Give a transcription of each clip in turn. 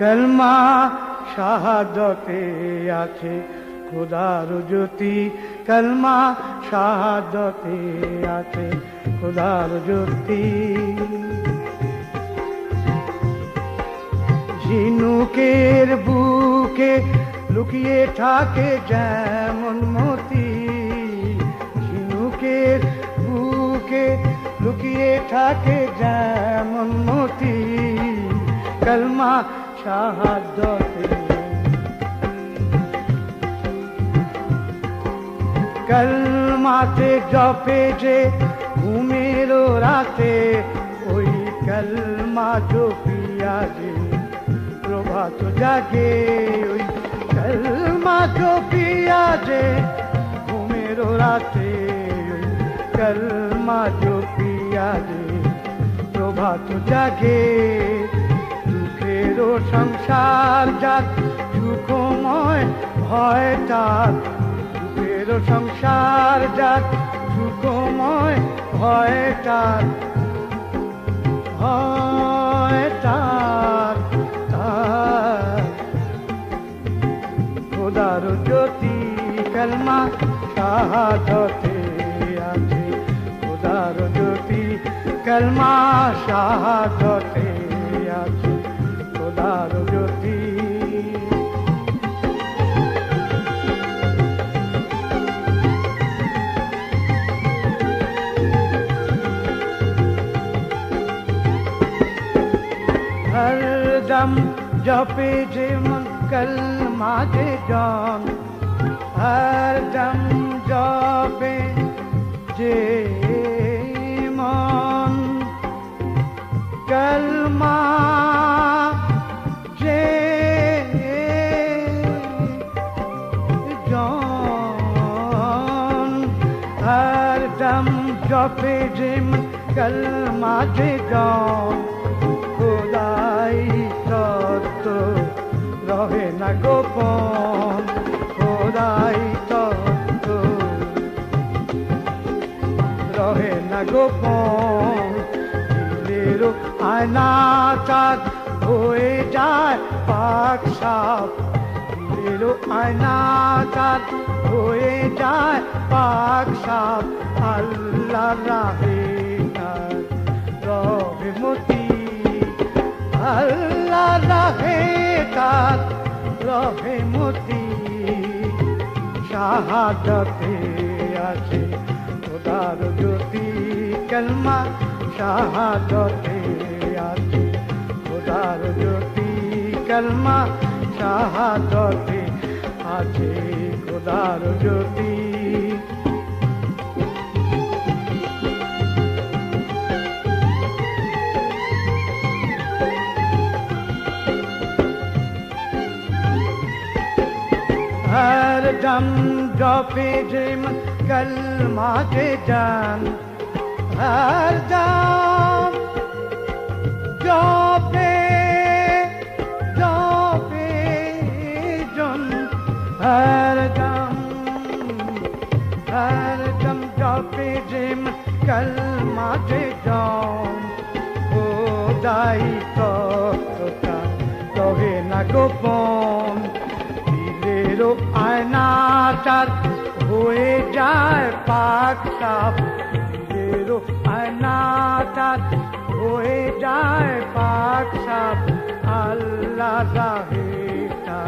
কলমা শাহাদতে আছে খুদার জ্যোতি। কলমা শাহাদতে আছে খুদার জ্যোতি। ঝিনুকের বুকে লুকিয়ে থাকে যেমন মতি। ঝিনুকের বুকে লুকিয়ে থাকে যেমন মতি, কলমা শাহাদতে। কলমাতে জপে যে ঘুমের রাতে, ওই কলমা জপিয়া যে প্রভাত জাগে। ওই কলমা জপিয়া যে ঘুমের রাতে, ওই কলমা জপিয়া যে প্রভাত জাগে, দুঃখেরও সংসার যার সুখময় ভয় তার। দুঃখেরও সংসার যার সুখময় ভয় তার। ভয় তার খোদার জ্যোতি কলমা শাহাদতে আছে। খোদার জ্যোতি কলমা শাহাদতে আছে খোদার জ্যোতি हरदम जपे जे मन कलमा जे जान हरदम जपे जे জপেজিম কল মাঝে গম খোদাই তত্ত্ব রহে না গোপন খোদাই তত্ত্ব রহে না গোপন আয়না চাঁদ হয়ে যায় পাক সাপ দিলেরও আয়না চাঁদ হয়ে যায় পাক সাপ। আল্লাহ রাহে তার রহে মতি। আল্লাহ রাহে তার রহে মতি। শাহাদতে আছে খোদার জ্যোতি কলমা। শাহাদতে আছে খোদার জ্যোতি কলমা। শাহাদতে আছে খোদার জ্যোতি हर दम जपे जे मन कलमा के जान हर दम जपे কালমাতে যাও খোদাই ততটা তবে না গোপন। দিলেরও আয়না তার হয়ে যায় পাক সাপ দিলেরও আয়না তার হয়ে যায় পাক সাপ আল্লাহ রাহেটা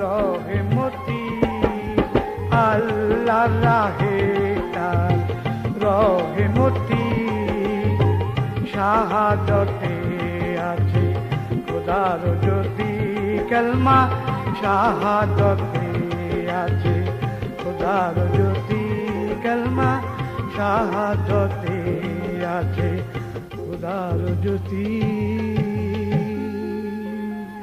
রহে মতি আল্লাহ রাহে শাহাদতে আছি। খোদার জ্যোতি কলমা শাহাদতে আছি। খোদার জ্যোতি কলমা শাহাদতে আছে। খোদার জ্যোতি